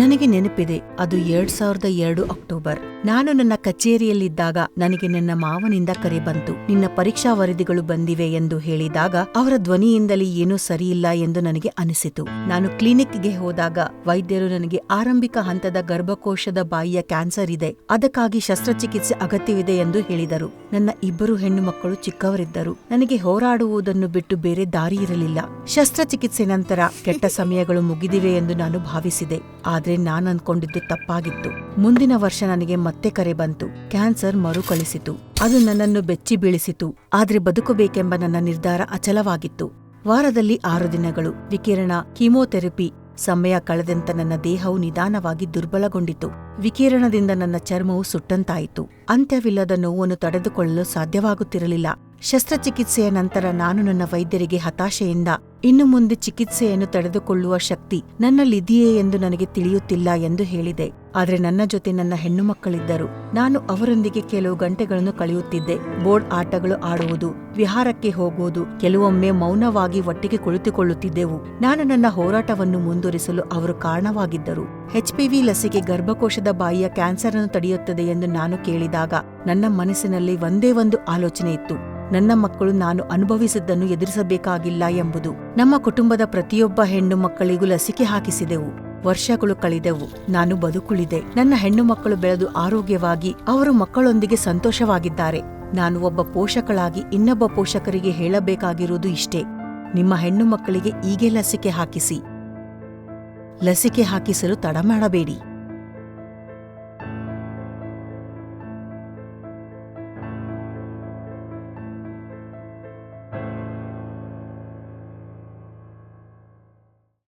ನನಗೆ ನೆನಪಿದೆ, ಅದು ಎರಡ್ ಸಾವಿರದ ಎರಡು ಅಕ್ಟೋಬರ್. ನಾನು ನನ್ನ ಕಚೇರಿಯಲ್ಲಿದ್ದಾಗ ನನಗೆ ನನ್ನ ಮಾವನಿಂದ ಕರೆ ಬಂತು, ನಿನ್ನ ಪರೀಕ್ಷಾ ವರದಿಗಳು ಬಂದಿವೆ ಎಂದು ಹೇಳಿದಾಗ ಅವರ ಧ್ವನಿಯಿಂದಲೇ ಏನೂ ಸರಿಯಿಲ್ಲ ಎಂದು ನನಗೆ ಅನಿಸಿತು. ನಾನು ಕ್ಲಿನಿಕ್ಗೆ ಹೋದಾಗ ವೈದ್ಯರು ನನಗೆ ಆರಂಭಿಕ ಹಂತದ ಗರ್ಭಕೋಶದ ಬಾಯಿಯ ಕ್ಯಾನ್ಸರ್ ಇದೆ, ಅದಕ್ಕಾಗಿ ಶಸ್ತ್ರಚಿಕಿತ್ಸೆ ಅಗತ್ಯವಿದೆ ಎಂದು ಹೇಳಿದರು. ನನ್ನ ಇಬ್ಬರು ಹೆಣ್ಣು ಮಕ್ಕಳು ಚಿಕ್ಕವರಿದ್ದರು, ನನಗೆ ಹೋರಾಡುವುದನ್ನು ಬಿಟ್ಟು ಬೇರೆ ದಾರಿ ಇರಲಿಲ್ಲ. ಶಸ್ತ್ರಚಿಕಿತ್ಸೆ ನಂತರ ಕೆಟ್ಟ ಸಮಯಗಳು ಮುಗಿದಿವೆ ಎಂದು ನಾನು ಭಾವಿಸಿದೆ, ಆದ್ರೆ ನಾನು ಅನ್ಕೊಂಡಿದ್ದು ತಪ್ಪಾಗಿತ್ತು. ಮುಂದಿನ ವರ್ಷ ನನಗೆ ಮತ್ತೆ ಕರೆ ಬಂತು. ಕ್ಯಾನ್ಸರ್ ಮರುಕಳಿಸಿತು. ಅದು ನನ್ನನ್ನು ಬೆಚ್ಚಿ ಬೀಳಿಸಿತು. ಆದ್ರೆ ಬದುಕಬೇಕೆಂಬ ನನ್ನ ನಿರ್ಧಾರ ಅಚಲವಾಗಿತ್ತು. ವಾರದಲ್ಲಿ ಆರು ದಿನಗಳು. ವಿಕಿರಣ, ಕೀಮೋಥೆರಪಿ ಸಮಯ ಕಳೆದಂತ ನನ್ನ ದೇಹವು ನಿಧಾನವಾಗಿ ದುರ್ಬಲಗೊಂಡಿತು. ವಿಕಿರಣದಿಂದ ನನ್ನ ಚರ್ಮವು ಸುಟ್ಟಂತಾಯಿತು. ಅಂತ್ಯವಿಲ್ಲದ ನೋವನ್ನು ತಡೆದುಕೊಳ್ಳಲು ಸಾಧ್ಯವಾಗುತ್ತಿರಲಿಲ್ಲ. ಶಸ್ತ್ರಚಿಕಿತ್ಸೆಯ ನಂತರ ನಾನು ನನ್ನ ವೈದ್ಯರಿಗೆ ಹತಾಶೆಯಿಂದ ಇನ್ನು ಮುಂದೆ ಚಿಕಿತ್ಸೆಯನ್ನು ತಡೆದುಕೊಳ್ಳುವ ಶಕ್ತಿ ನನ್ನಲ್ಲಿದೆಯೇ ಎಂದು ನನಗೆ ತಿಳಿಯುತ್ತಿಲ್ಲ ಎಂದು ಹೇಳಿದೆ. ಆದರೆ ನನ್ನ ಜೊತೆ ನನ್ನ ಹೆಣ್ಣು ಮಕ್ಕಳಿದ್ದರು. ನಾನು ಅವರೊಂದಿಗೆ ಕೆಲವು ಗಂಟೆಗಳನ್ನು ಕಳೆಯುತ್ತಿದ್ದೆ. ಬೋರ್ಡ್ ಆಟಗಳು ಆಡುವುದು, ವಿಹಾರಕ್ಕೆ ಹೋಗುವುದು, ಕೆಲವೊಮ್ಮೆ ಮೌನವಾಗಿ ಒಟ್ಟಿಗೆ ಕುಳಿತುಕೊಳ್ಳುತ್ತಿದ್ದೆವು. ನಾನು ನನ್ನ ಹೋರಾಟವನ್ನು ಮುಂದುವರಿಸಲು ಅವರು ಕಾರಣವಾಗಿದ್ದರು. ಎಚ್ಪಿವಿ ಲಸಿಕೆ ಗರ್ಭಕೋಶದ ಬಾಯಿಯ ಕ್ಯಾನ್ಸರ್ ಅನ್ನು ತಡೆಯುತ್ತದೆ ಎಂದು ನಾನು ಕೇಳಿದಾಗ ನನ್ನ ಮನಸ್ಸಿನಲ್ಲಿ ಒಂದೇ ಒಂದು ಆಲೋಚನೆ ಇತ್ತು. ನನ್ನ ಮಕ್ಕಳು ನಾನು ಅನುಭವಿಸಿದ್ದನ್ನು ಎದುರಿಸಬೇಕಾಗಿಲ್ಲ ಎಂಬುದು. ನಮ್ಮ ಕುಟುಂಬದ ಪ್ರತಿಯೊಬ್ಬ ಹೆಣ್ಣು ಮಕ್ಕಳಿಗೂ ಲಸಿಕೆ ಹಾಕಿಸಿದೆವು. ವರ್ಷಗಳು ಕಳೆದೆವು. ನಾನು ಬದುಕುಳಿದೆ. ನನ್ನ ಹೆಣ್ಣು ಮಕ್ಕಳು ಬೆಳೆದು ಆರೋಗ್ಯವಾಗಿ ಅವರು ಮಕ್ಕಳೊಂದಿಗೆ ಸಂತೋಷವಾಗಿದ್ದಾರೆ. ನಾನು ಒಬ್ಬ ಪೋಷಕಳಾಗಿ ಇನ್ನೊಬ್ಬ ಪೋಷಕರಿಗೆ ಹೇಳಬೇಕಾಗಿರುವುದು ಇಷ್ಟೇ. ನಿಮ್ಮ ಹೆಣ್ಣು ಮಕ್ಕಳಿಗೆ ಈಗೇ ಲಸಿಕೆ ಹಾಕಿಸಿ. ಲಸಿಕೆ ಹಾಕಿಸಲು ತಡ ಮಾಡಬೇಡಿ.